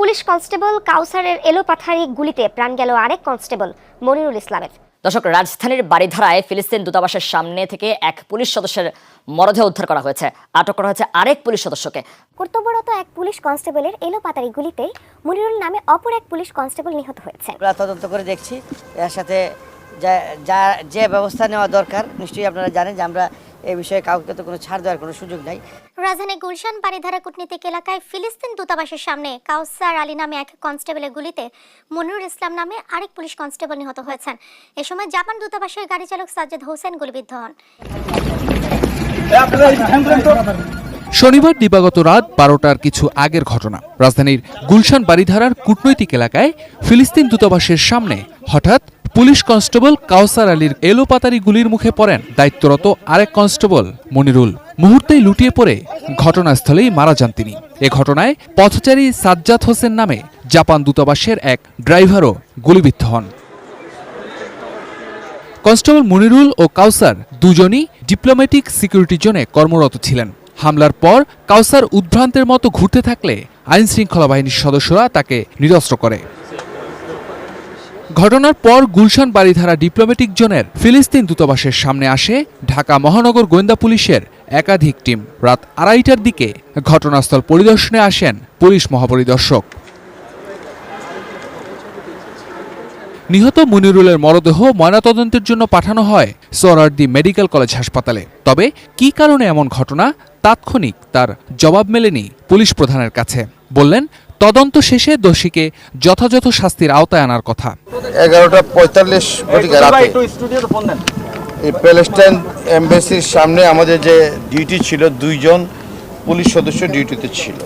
Police constable কাউসারের এলোপাথারি গুলিতে প্রাণ গেল আরেক কনস্টেবল মনিরুল ইসলামের। দর্শক রাজধানীর বাড়িধারায় ফিলিস্তিন দূতাবাসের সামনে থেকে এক পুলিশ সদস্যের মরদেহ উদ্ধার করা হয়েছে। আটক করা হয়েছে আরেক পুলিশ সদস্যকে। কর্তব্যরত এক পুলিশ কনস্টেবলের এলোপাতারি গুলিতে মনিরুল নামে অপর এক পুলিশ কনস্টেবল নিহত হয়েছে। আমরা তদন্ত করে দেখছি এর সাথে যা যা যে ব্যবস্থা নেওয়া দরকার নিশ্চয়ই আপনারা জানেন যে আমরা এই বিষয়ে কাউকে তো কোনো ছাড় দেওয়ার কোনো সুযোগ নাই। রাজধানী গুলশান বাড়িধারা কূটনীতিক এলাকায় ফিলিস্তিন দূতাবাসের সামনে কাউসার আলী নামে এক কনস্টেবলের গুলিতে মনিরুল ইসলাম নামে আরেক পুলিশ কনস্টেবল নিহত হয়েছেন। এ সময় জাপান দূতাবাসের গাড়ি চালক সাজ্জাদ হোসেন গুলিবিদ্ধ হন। শনিবার দিবাগত রাত বারোটার কিছু আগের ঘটনা। রাজধানীর গুলশান বাড়িধারার কূটনৈতিক এলাকায় ফিলিস্তিন দূতাবাসের সামনে হঠাৎ পুলিশ কনস্টেবল কাউসার আলীর এলোপাতারি গুলির মুখে পড়েন দায়িত্বরত আরেক কনস্টেবল, মনিরুল। মুহূর্তেই লুটিয়ে পড়ে, ঘটনাস্থলেই মারা যান তিনি। এ ঘটনায় পথচারী সাজ্জাদ হোসেন নামে জাপান দূতাবাসের এক ড্রাইভারও গুলিবিদ্ধ হন। কনস্টেবল মনিরুল ও কাউসার দুজনই ডিপ্লোম্যাটিক সিকিউরিটি জোনে কর্মরত ছিলেন। হামলার পর কাউসার উদ্ভ্রান্তের মতো ঘুরতে থাকলে আইনশৃঙ্খলা বাহিনীর সদস্যরা তাকে নিরস্ত্র করে। ঘটনার পর গুলশান বাড়িধারা ডিপ্লোম্যাটিক জোনের ফিলিস্তিন দূতাবাসের সামনে আসে ঢাকা মহানগর গোয়েন্দা পুলিশের একাধিক টিম। রাত আড়াইটার দিকে ঘটনাস্থল পরিদর্শনে আসেন পুলিশ মহাপরিদর্শক। নিহত মনিরুলের মরদেহ ময়নাতদন্তের জন্য পাঠানো হয় সোহরার্দি মেডিকেল কলেজ হাসপাতালে। তবে কি কারণে এমন ঘটনা, তাৎক্ষণিক তার জবাব মেলেনি পুলিশ প্রধানের কাছে। বললেন তদন্ত শেষে দোষীকে যথাযথ শাস্তির আওতায় আনার কথা। এগারোটা পঁয়তাল্লিশ এই প্যালেস্টাইন এম্বাসির সামনে আমাদের যে ডিউটি ছিল দুইজন পুলিশ সদস্য ডিউটিতে ছিল।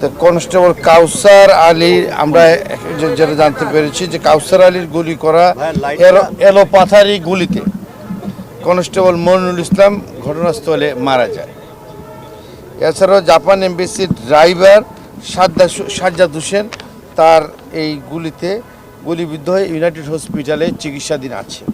তো কনস্টেবল কাউসার আলী আমরা যেটা জানতে পেরেছি যে কাউসার আলীর গুলি করা এলো- এলোপাথারি গুলিতে কনস্টেবল মনুল ইসলাম ঘটনাস্থলে মারা যায়। এছাড়াও জাপান এমবেসির ড্রাইভার সাজ্জা- সাজ্জাদ হোসেন তার এই গুলিতে গুলিবিদ্ধ হয়ে ইউনাইটেড হসপিটালে চিকিৎসাধীন আছে।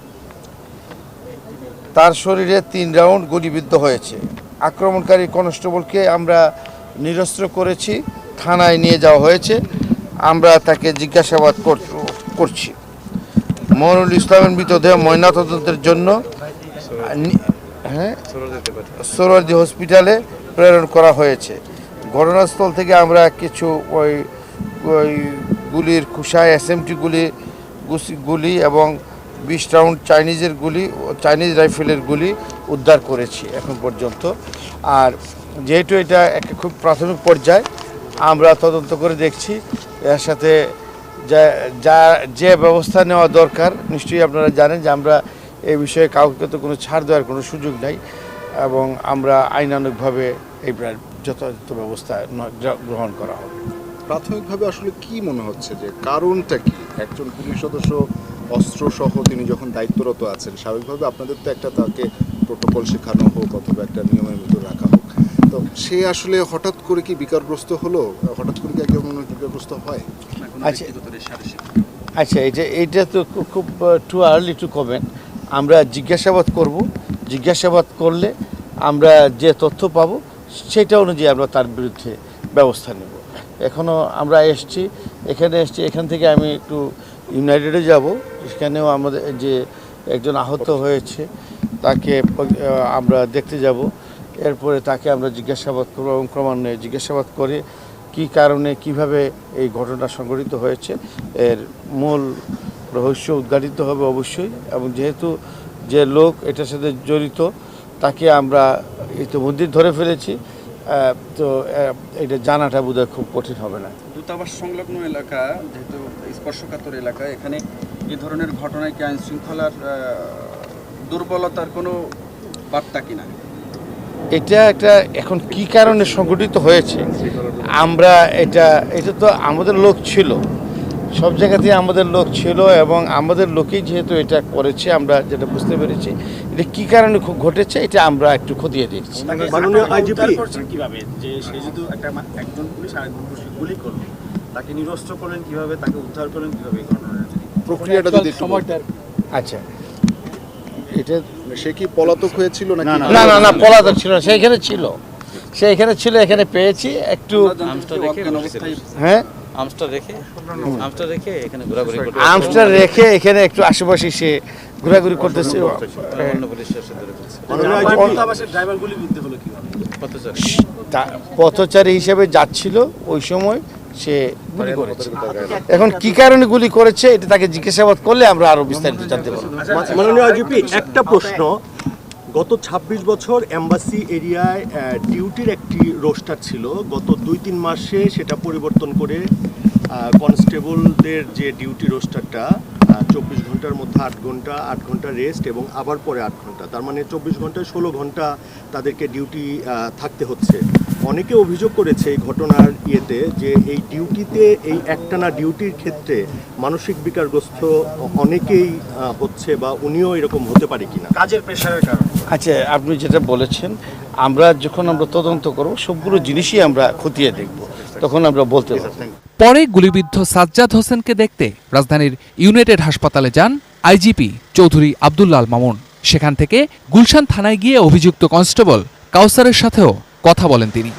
তার শরীরে তিন রাউন্ড গুলিবিদ্ধ হয়েছে। আক্রমণকারী কনস্টেবলকে আমরা নিরস্ত্র করেছি, থানায় নিয়ে যাওয়া হয়েছে। আমরা তাকে জিজ্ঞাসাবাদ কর- করছি। মনুল ইসলামের মৃতদেহ ময়নাতদন্তের জন্য হ্যাঁ? সোহরাওয়ার্দী হসপিটালে প্রেরণ করা হয়েছে। ঘটনাস্থল থেকে আমরা কিছু ওই ওই গুলির খুশায় এসএমটি গুলি গুলি এবং বিশ রাউন্ড চাইনিজের গুলি, চাইনিজ রাইফেলের গুলি উদ্ধার করেছি এখন পর্যন্ত। আর যেহেতু এটা একটা খুব প্রাথমিক পর্যায়ে, আমরা তদন্ত করে দেখছি। এর সাথে যা যা, যে ব্যবস্থা নেওয়া দরকার, নিশ্চয়ই আপনারা জানেন যে আমরা এই বিষয়ে কাউকে তো কোনো ছাড় দেওয়ার কোনো সুযোগ নাই এবং আমরা আইনানুগভাবে এই যথাযথ ব্যবস্থা গ্রহণ করা হবে প্রাথমিকভাবে আসলে কি মনে হচ্ছে যে কারণটা কি? একজন পুলিশ সদস্য অস্ত্র সহ তিনি যখন দায়িত্বরত আছেন স্বাভাবিকভাবে আপনাদের তো একটা তাকে প্রোটোকল শেখানো হোক অথবা একটা নিয়মের ভিতর রাখা হোক। তো সে আসলে হঠাৎ করে কি বিকারগ্রস্ত হলো? হঠাৎ করে কি একজন মানুষ বিকারগ্রস্ত হয়? আচ্ছা আচ্ছা এটা এটা তো খুব টু আর্লি টু কমেন্ট আমরা জিজ্ঞাসাবাদ করব। জিজ্ঞাসাবাদ করলে আমরা যে তথ্য পাবো সেটা অনুযায়ী আমরা তার বিরুদ্ধে ব্যবস্থা নেব। এখনও আমরা এসছি, এখানে এসছি, এখান থেকে আমি একটু ইউনাইটেডে যাব, সেখানেও আমাদের যে একজন আহত হয়েছে, তাকে আমরা দেখতে যাব। এরপরে তাকে আমরা জিজ্ঞাসাবাদ করব এবং ক্রমান্বয়ে জিজ্ঞাসাবাদ করে কি কারণে, কীভাবে এই ঘটনা সংঘটিত হয়েছে, এর মূল রহস্য উদ্ঘাটিত হবে অবশ্যই। এবং যেহেতু যে লোক এটার সাথে জড়িত তাকে আমরা ইতিমধ্যেই ধরে ফেলেছি তো এটা জানাটা বোধহয় খুব কঠিন হবে না। দূতাবাস সংলগ্ন এলাকা যেহেতু স্পর্শকাতর এলাকা এখানে এ ধরনের ঘটনায় কি আইন শৃঙ্খলার দুর্বলতার কোনো বার্তা কিনা এটা একটা এখন কি কারণে সংগঠিত হয়েছে? আমরা এটা এটা তো আমাদের লোক ছিল। সব জায়গাতেই আমাদের লোক ছিল এবং আমাদের লোকেই যেহেতু এটা করেছে আমরা যেটা বুঝতে পেরেছি এটা কি কারণে ঘ- ঘটেছে এটা আমরা একটু খতিয়ে দেখছি। কীভাবে? যে সে যদি একটা একজন পুলিশ আরেকজন গুলি করল তাকে নিরস্ত্র করলেন কীভাবে? তাকে উদ্ধার করলেন কীভাবে? প্রক্রিয়াটা যদি আচ্ছা। এটা সে কি পলাতক হয়েছিল নাকি? না না না পলাতক ছিল না সে এখানে ছিল। সে এখানে ছিল এখানে পেয়েছি একটু হ্যাঁ? আর্মসটা রেখে এখানে ঘোরাঘুরি করতে আর্মসটা রেখে এখানে একটু আশেপাশে সে ঘোরাঘুরি করতেছে। অন্য পুলিশের সাথে পথচারী। হিসেবে যাচ্ছিল ওই সময় সে গুলি করেছে। এখন কি কারণে গুলি করেছে এটা তাকে জিজ্ঞাসাবাদ করলে আমরা আরও বিস্তারিত জানতে পারব। একটা প্রশ্ন। গত ২৬ বছর অ্যাম্বাসি এরিয়ায় ডিউটির একটি রোস্টার ছিল। গত দুই তিন মাসে সেটা পরিবর্তন করে কনস্টেবলদের যে ডিউটি রোস্টারটা চব্বিশ ঘণ্টার মধ্যে আট ঘণ্টা আট ঘণ্টা রেস্ট এবং আবার পরে আট ঘণ্টা। তার মানে চব্বিশ ঘন্টায় ষোলো ঘণ্টা তাদেরকে ডিউটি থাকতে হচ্ছে। অনেকে অভিযোগ করেছে এই ঘটনার ইয়েতে যে এই ডিউটিতে এই একটানা ডিউটির ক্ষেত্রে মানসিক বিকারগ্রস্ত অনেকেই হচ্ছে বা উনিও এরকম হতে পারে কিনা? কাজের প্রেশারের কারণে। আচ্ছা আপনি যেটা বলেছেন আমরা যখন আমরা তদন্ত করব সবগুলো জিনিসই আমরা খতিয়ে দেখব তখন আমরা বলতে পারব। পরে গুলিবিদ্ধ সাজ্জাদ হোসেনকে দেখতে রাজধানীর ইউনাইটেড হাসপাতালে যান আইজিপি চৌধুরী আবদুল্লাল মামুন। সেখান থেকে গুলশান থানায় গিয়ে অভিযুক্ত কনস্টেবল কাউসারের সাথেও কথা বলেন তিনি।